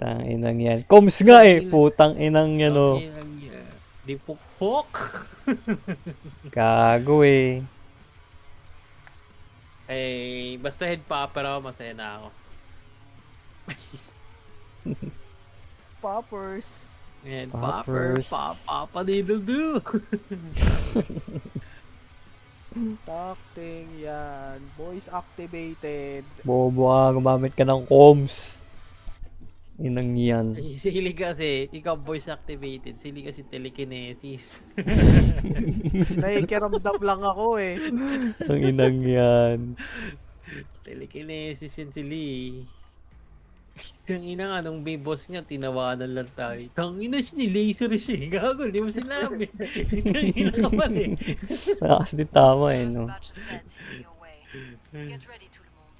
Tang inang yan. Coms nga eh. Putang inang yan oh. Yan. Di pukpok. Gago eh. Eh, basta head popper ako, masaya na ako. Poppers. Head Poppers. popper, papa, diddle do. Talking yan. Voice activated. Bobo ka. Gumamit ka ng coms. Inang yan. Sili kasi, ikaw voice activated, sili kasi telekinesis. Nakikiramdam lang ako eh. Ang inang yan. telekinesis yun sili. Ang ina nga, nung may boss nga, tinawanan lang tayo. Tang ina siya, ni laser siya. eh. Gago, di mo sinabi. Tang ina ka pa eh. Malakas din tama eh no. batch of sets heading your way. Get ready, tout le monde.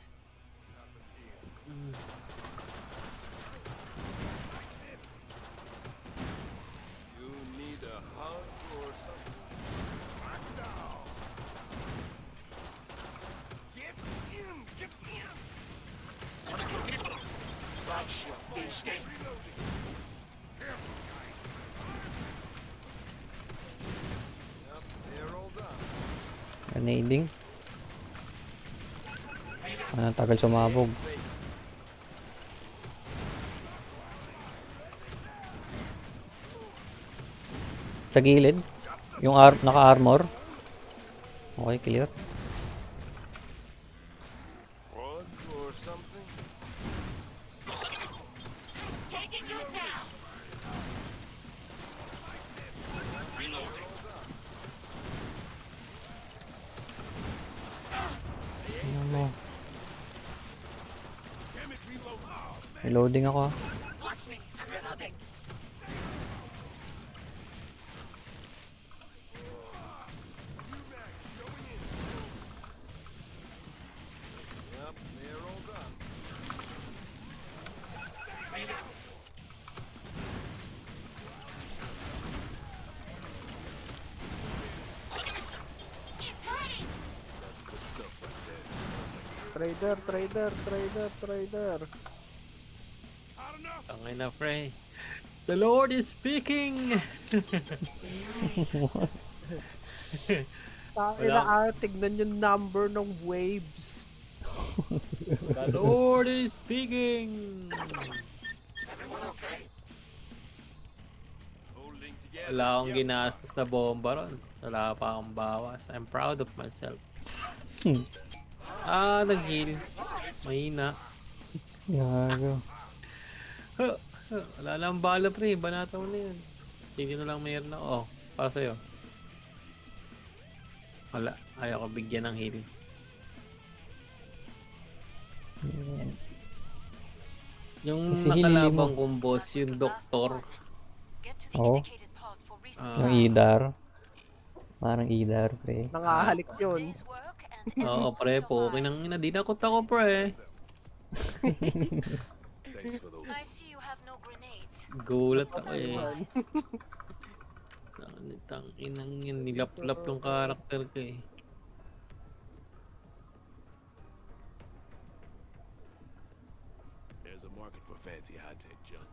Grenading. Ah, tagal sumabog. Sa gilid. Yung ar naka-armor. Okay, clear. Stuff right there. Trader, trader, trader, trader. Tang ina, pre. The Lord is speaking! Wala. ina ah, tignan yung number ng waves. The Lord is speaking! Wala akong ginastos na bomba ron. Wala pa akong bawas. I'm proud of myself. Hmm. Ah, nag-heal. Mahina. Gago. Wala lang bala pre, banata mo na yan. Sige na lang mayroon na. Oh, para sa'yo. Wala, ayaw ko bigyan ng heal. Yung Si Hilly nakalabang mo. kong boss, yung doktor. The Oh. for resupply. Ah. Yung idar. Parang idar, pre. Nangahalik yun. Oo, pre, po. Kinang ina, di nakot ako, pre. Thanks for those. I see you have no grenades. Gulat ako eh. Tang inang yun, nilaplap yung karakter ko eh. There's a market for fancy high-tech junk.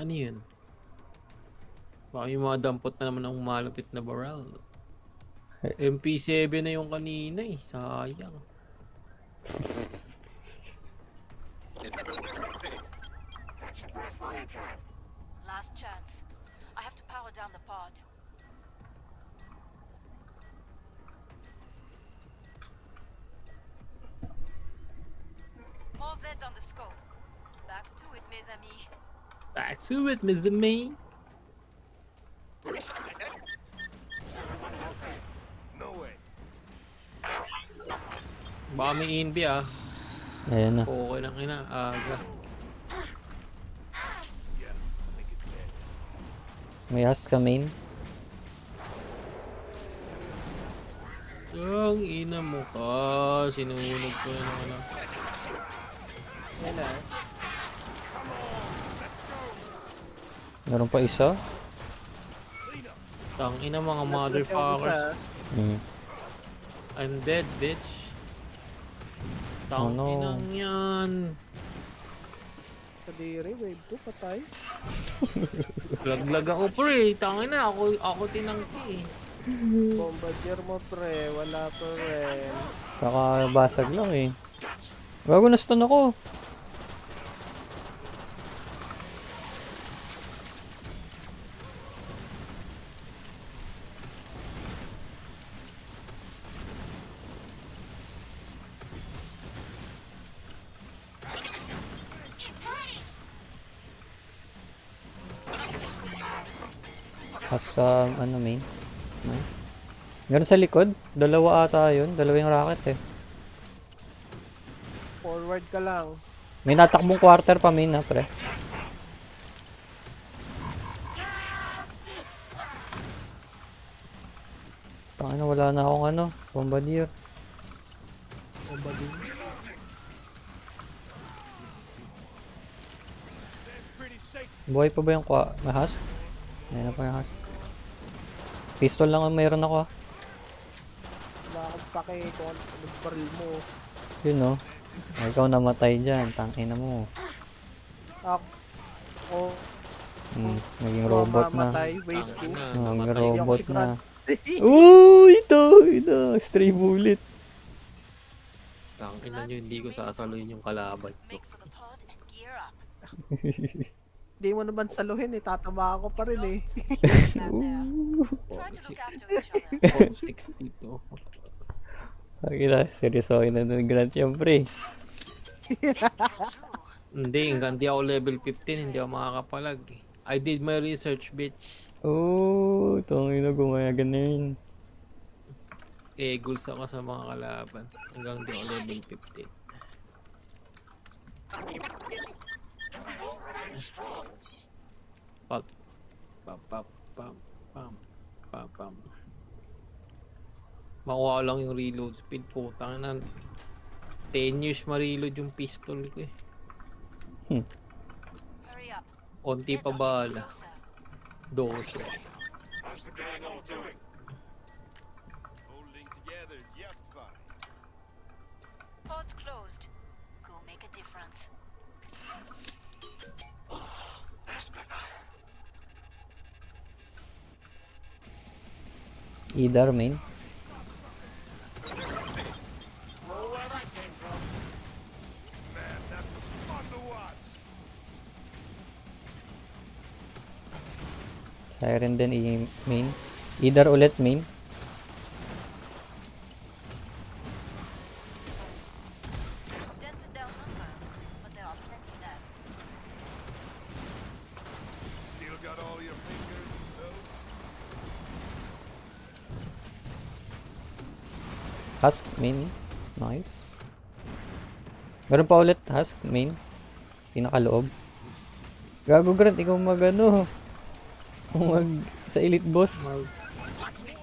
Ano yun? Baka yung mga dampot na naman ng malupit na barrel. MP7 na yung kanina eh. Sayang. Last chance. I have to power down the pod. More Zeds on the scope. Back to it, mes amis. Back to it, Ms. May. No way. Baka may inbi ah. Ayan na. Okay lang ina. Aga. Yeah, May has ka main. Ang ina mo ka. Sinunog ko yun ano. Meron pa isa. Tang ina mga motherfuckers. isa, Hmm. I'm dead, bitch. Tang no. inang yan. Kadiri, wave 2, patay. Laglag ako pre. Tangin na ako ako tinangki. eh. Bombardier mo, pre. Wala pa rin. Kakabasag lang eh. Bago na stun ako. Ano main? No? Meron sa likod? Dalawa ata yun. Dalawa yung rocket eh. Forward ka lang. May natakbong quarter pa main na pre. Paano wala na akong ano, bombardier. Buhay pa ba yung kwa? May husk? May na pa yung husk. Pistol lang ang mayroon ako ah. Wala akong pake kung ano anong baril mo. Yun no. Ay, ikaw namatay dyan. Tangina mo. Ako, oh, Hmm, naging robot na. mamamatay, wave Tangin 2. na. Oh, namatay. robot na. Ooh, ito, ito. Stray bullet. Tangin na nyo, hindi ko sasaluhin yung kalaban. ko. Hindi mo naman saluhin eh, tatama ako pa rin eh. Each other. 462. Pakita, seryosohin na ng Grant syempre. Hindi, hanggang di ako level 15, hindi ako makakapalag. eh. I did my research, bitch. Oh, tangina gumaya ganun. Eh, goals ako sa mga kalaban. Hanggang di ako level 15. Pag, pam, pam, pam, pam, pam, pam. Makuha ko lang yung reload speed po. na 10 years ma-reload yung pistol ko eh. Hurry up. Konti pa Zed bala. closer. 12. Holding together just fine. Pod's closed. Either main. Siren din i main. Either ulit main. Husk main. Nice. Meron pa ulit Husk main. Pinakaloob. Gago Grant, ikaw mag ano. Mag sa elite boss.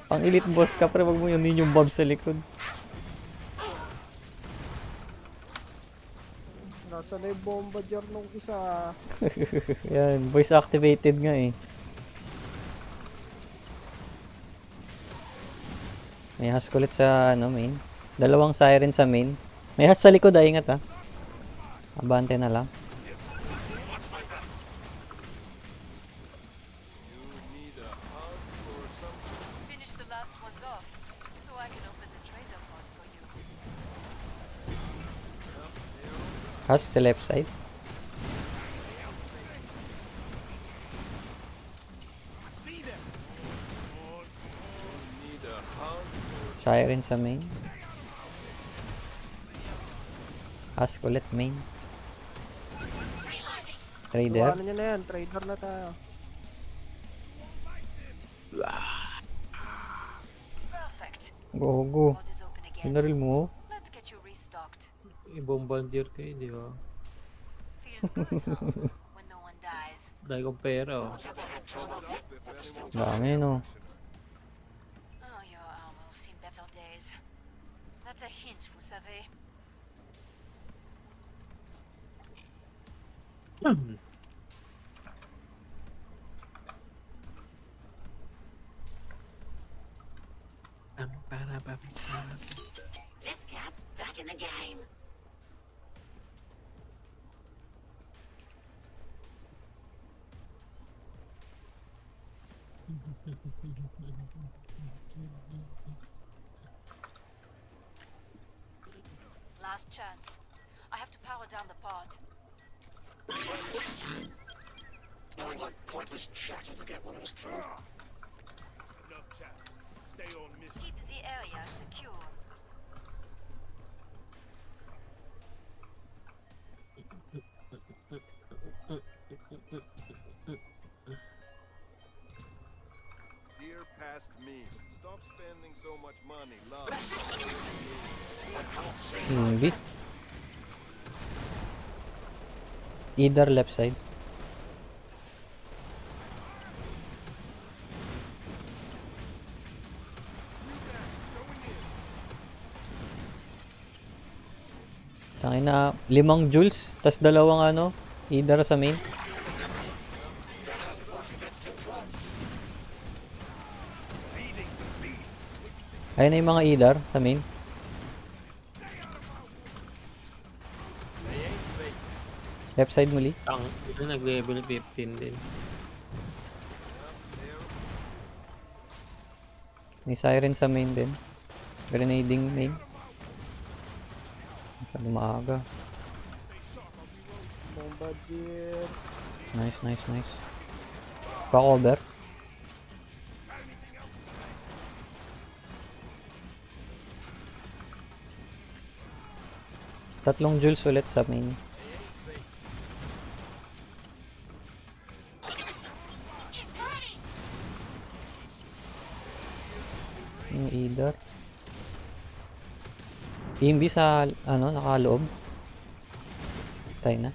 Pang elite boss ka pre, wag mo yun yung bob sa likod. Nasa na yung bombardier nung isa. Yan, voice activated nga eh. May husk ulit sa ano main. Dalawang siren sa main. May husk sa likod ah, ingat ah. Abante na lang. You need a hug Siren sa main. Husk ulit main. Trader. Ano nyo na yan, trader na tayo. Perfect. Go, go. Pinaril mo. I-bombardier kayo, di ba? Dahil kong pera, oh. Dami no. That's a hint, vous savez. Hmm. This cat's back in the game. Last chance. I have to power down the pod. Enough chat. Stay on mission. Keep the area secure. Stop spending so much money. Love. Hindi. Either left side. Tangin na, limang joules, tas dalawang ano, either sa main. Ayun na yung mga either sa main. Left side muli. Tang, ito nag-level 15 din. May siren sa main din. Grenading main. Masyado maaga. Bombardier. Nice, nice, nice. Pa-cover. Tatlong joules ulit sa main. Yung either. Imbi sa, ano, nakaloob. Tayo na.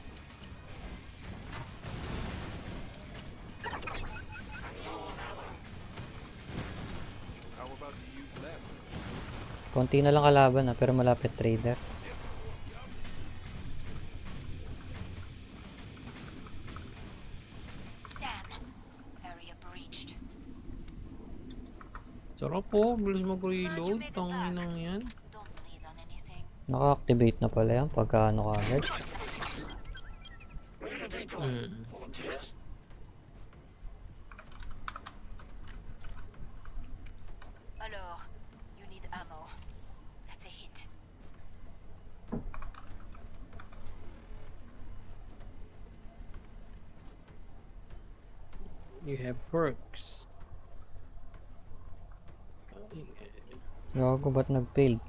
Konti na lang kalaban ah, pero malapit trader. Bilis mag-reload. Tangin nang yan. Naka-activate na pala yan pagka ano ka Gago ba't nag-fail?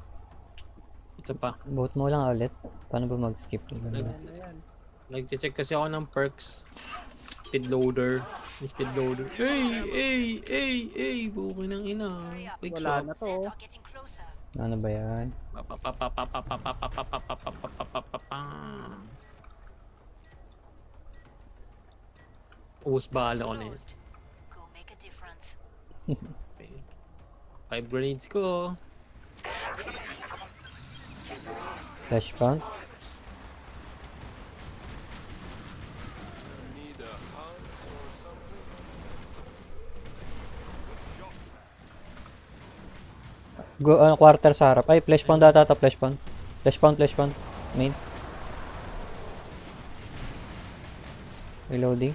Ito pa. Vote mo lang ulit. Paano ba mag-skip? Nag- Ano yan? Nag-check kasi ako ng perks. Speed loader. May speed loader. Hey! Hey! Hey! Hey! Buki ng ina. Quick Wala shot. na to. Ano ba yan? Ubus bala ko na yun. Closed. Go make a difference. Okay. Five grenades ko. Flash something? Go, ano, quarter sa harap. Ay, flash pound data to, flash pound. Flash pound, flash pound. Main. Reloading.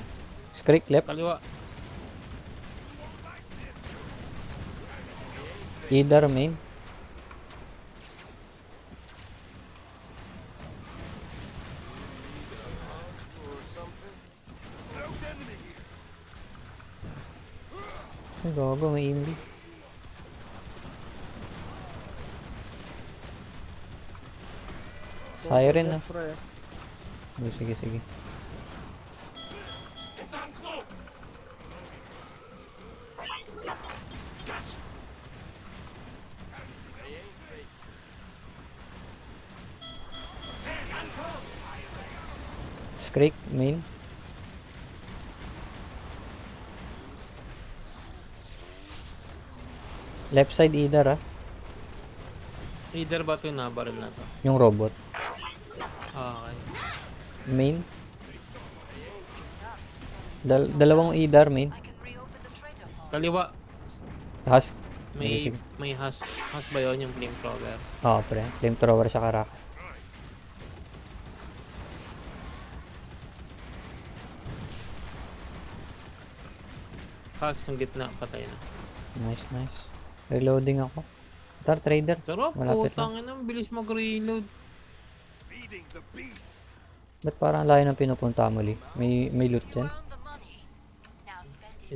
Screak left. Kaliwa. Either main. Ay, gago, may imbi. Siren na. Pre. Oh, sige, sige. Left side either ah. Either ba ito yung nabaril na to? Yung robot. Ah, okay. Main. Dal dalawang either main. Kaliwa. Husk. May, may has, has ba yun yung flamethrower? Oo, pre. Flamethrower siya karak. Pass yung gitna, patay na. Nice, nice. Reloading ako. Tar trader. Sarap, Malapit putang ina, bilis mag-reload. Ba't parang layo ng pinupunta mo, Lee? May, may loot dyan?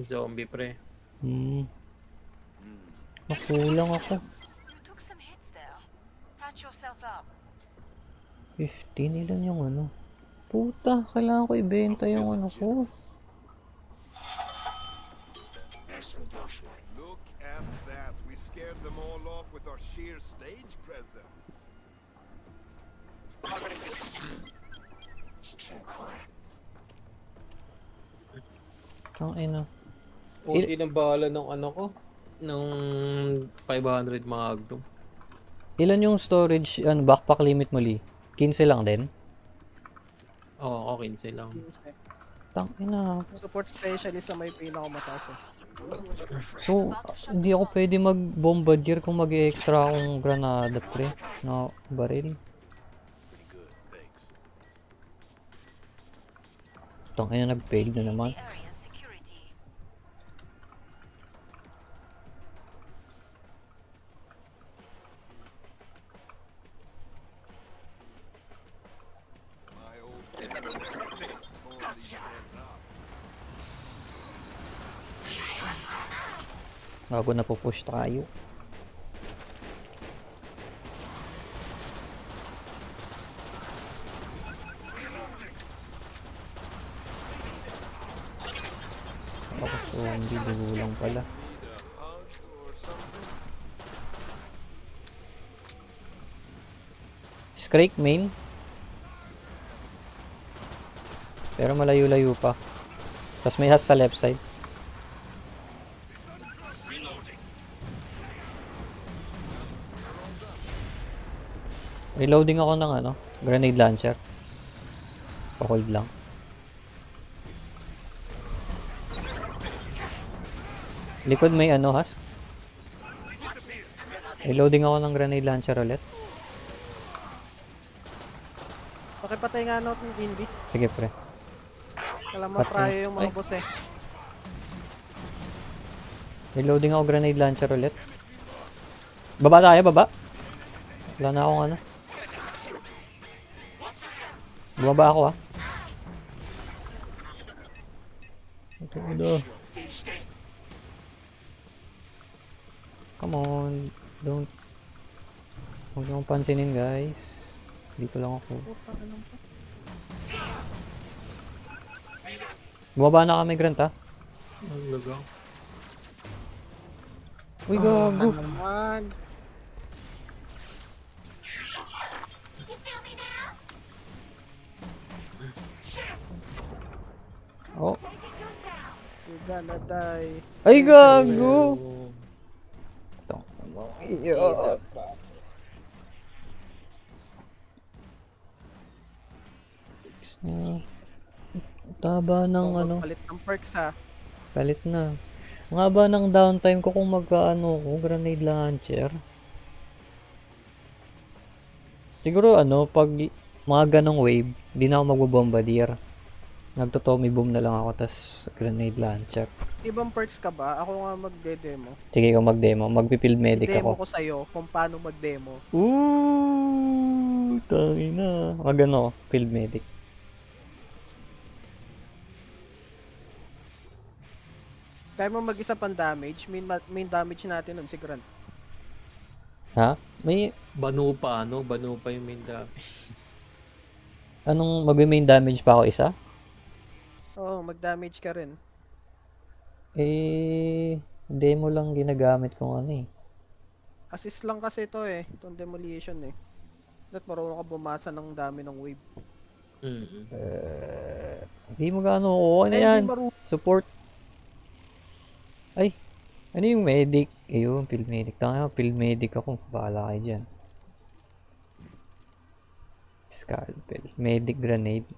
zombie, pre. Hmm. Makulang ako. You took some hits there. Patch yourself up. 15, ilan yung ano? Puta, kailangan ko ibenta yung ano ko. Scared them all off with our sheer stage presence. Ang ina. Puti ng bala ng ano ko. Nung 500 Magnum. Ilan yung storage, ano, backpack limit mo, Lee? 15 lang din? Oo, okay sila. Tang ina. Support specialist na may pinakamataas eh. So, hindi ako pwede mag-bombardier kung mag-extra akong granada, pre. Na baril. Pretty good, thanks. Tang ina, nag-fail na naman. Bago na push tayo. Ako so hindi dugulang pala. Scrake main. Pero malayo-layo pa. Tapos may has sa left side. Reloading ako ng ano, grenade launcher. Pa-hold lang. Likod may ano, husk. Reloading ako ng grenade launcher ulit. Pakipatay nga natin yung Invi. Sige pre. Patay. maprayo yung mga Ay. boss eh. Reloading ako grenade launcher ulit. Baba tayo, baba. Wala na akong ano. Bumaba ako ah. Ito ulo. Come on. Don't. Huwag niyong pansinin guys. Dito lang ako. Bumaba na kami, Grant ah. Ang lugaw. Uy, gago. Ano naman? Oh. You gonna die. Ay, gago. Tong, iyo. Hmm. Taba ng ano, Palit ng perks ha. palit na. Ang haba ng downtime ko kung magkaano ko, grenade launcher. Siguro ano, pag mga ganong wave, di na ako magbobombardier. Nagto-Tommy boom na lang ako, tas grenade launcher. Ibang perks ka ba? Ako nga magde-demo. Sige, kung mag-demo, magpipild medic Demo ako. ko sa'yo kung paano mag-demo. Ooh, tangi na. Magano, field medic. Kaya mo mag-isa pang damage, main, ma- main damage natin nun si Grant. Ha? May Banu pa, ano? Banu pa yung main damage. anong mag-main damage pa ako isa? Oo, mag-damage ka rin. Eh, demo lang ginagamit kong ano eh. Assist lang kasi ito eh, itong demolition eh. Dapat marunong ka bumasa ng dami ng wave. Mm Hindi mo gaano, oo, ano Eh, yan? Support. Ay, ano yung medic? Ayun, field medic. Tanga, field medic ako. Bahala kayo dyan. Scalpel. Medic grenade.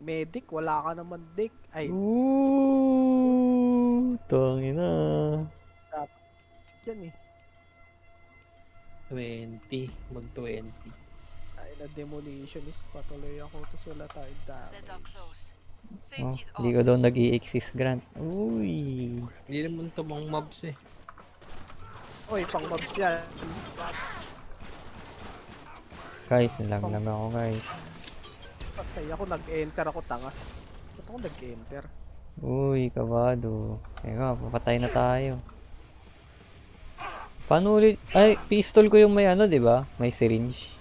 Medic, wala ka naman dick. Ay, Ooh, tangina. yan eh. 20. Mag 20. Ay, na demolitionist patuloy ako, tapos wala tayong are damage. close. Oh, Safety's hindi off. ko daw nag-i-exist Grant. Uy. Hindi naman ito mga mobs eh. Oy, pang mobs yan. Guys, lang lang ako guys. Patay ako, nag-enter ako, tanga. Ba't ako nag-enter? Uy, kabado. Teka, papatay na tayo. Paano ulit? Ay, pistol ko yung may ano, di ba? May syringe.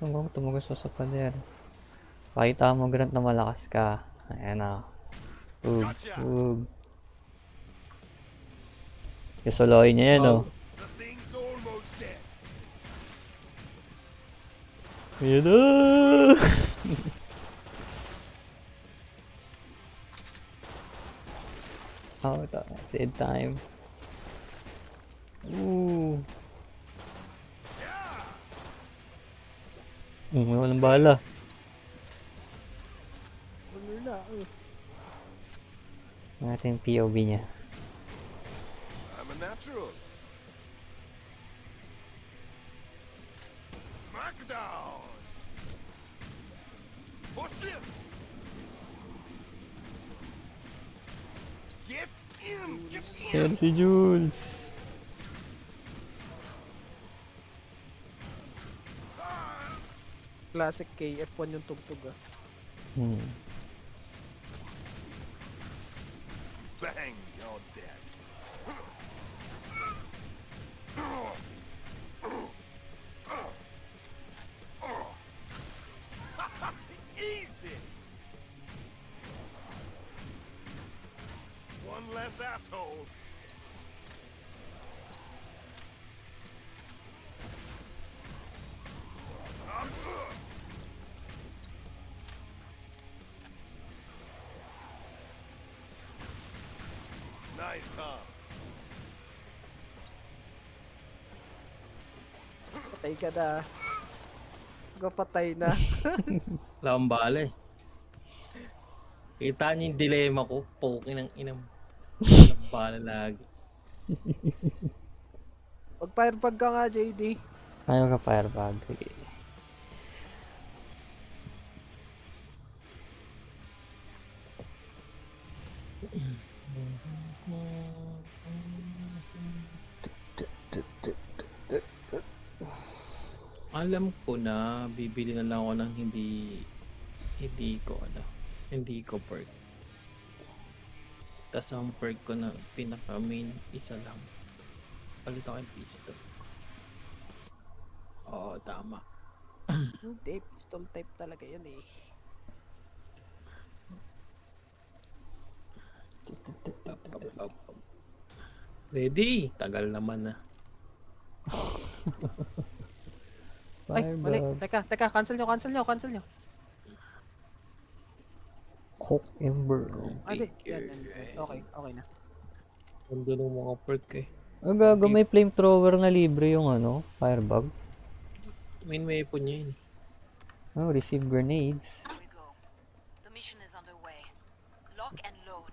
Hanggang tumugos sa pader. Pakita mo, Grant, na malakas ka. Ayan na. Ug, ug. Kasoloy niya yan, oh. Ayan na! oh, ito. Save time. Ooh. Oh, may walang bala. Ano na? eh. Natin yung POV niya. Natural. Smackdown. Push him. Get in. Get in. Yan si Jules. Classic KF1 yung tugtog ah. Hmm. One less asshole. Nice, huh? Patay ka na. Go patay na. Wala akong bala eh. Kita niyo yung dilema ko. Poking ng inam. Lagi. Mag-firebag ka nga, JD. Ayaw ka firebag. Sige. Alam ko na bibili na lang ako ng hindi hindi ko ano, hindi ko perk. Tapos ang perk ko na pinaka main isa lang. Palit ako yung pistol. Oo, tama. Hindi, pistol type talaga yan eh. Up, up, up, up. Ready? Tagal naman na. Ay, mali. Teka, teka, cancel nyo, cancel nyo, cancel nyo. Coke Ember. Ah, di. Yan, yan, yan. Okay, okay na. Ganda ng mga perk eh. Ang gago may flamethrower na libre yung ano, firebug. Main weapon niya yun. Oh, receive grenades. Here we go. The mission is underway. Lock and load.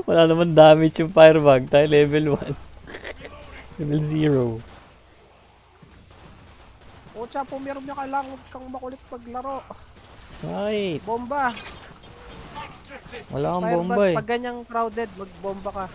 Wala naman damage yung firebug. Tayo level 1. level 0. Chapo, meron niya kailangan huwag kang makulit paglaro. Right. Bomba! Wala kang Firebag, bomba eh. pag ganyang crowded, magbomba ka.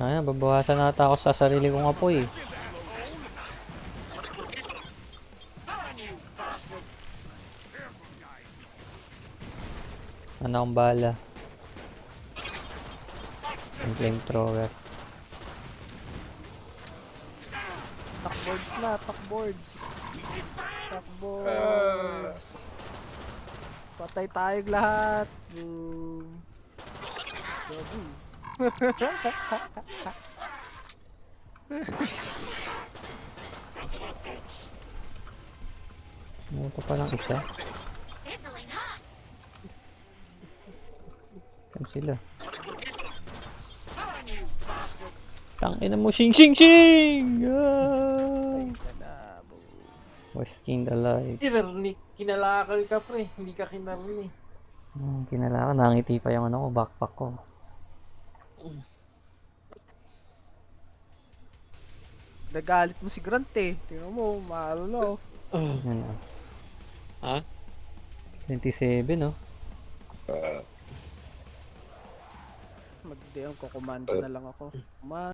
Ayan, babawasan nata ako sa sarili kong apoy. Ano akong bala? Yung flamethrower. Takboards na, takboards. Takboards. Patay tayong lahat. Boom. Gabi. Ano pa palang isa? Saan sila? Tangina mo, shing shing shing! Ah! Was king alive. Eh, pero ni, kinalakal ka pre, hindi ka kinarni. Hmm, kinala ko, nangiti pa yung ano ko, backpack ko. Nagalit mo si Grant eh. Tingnan mo, mahal na oh. Ah. Ha? 27 no? Mag-DM ko, command na lang ako. Command.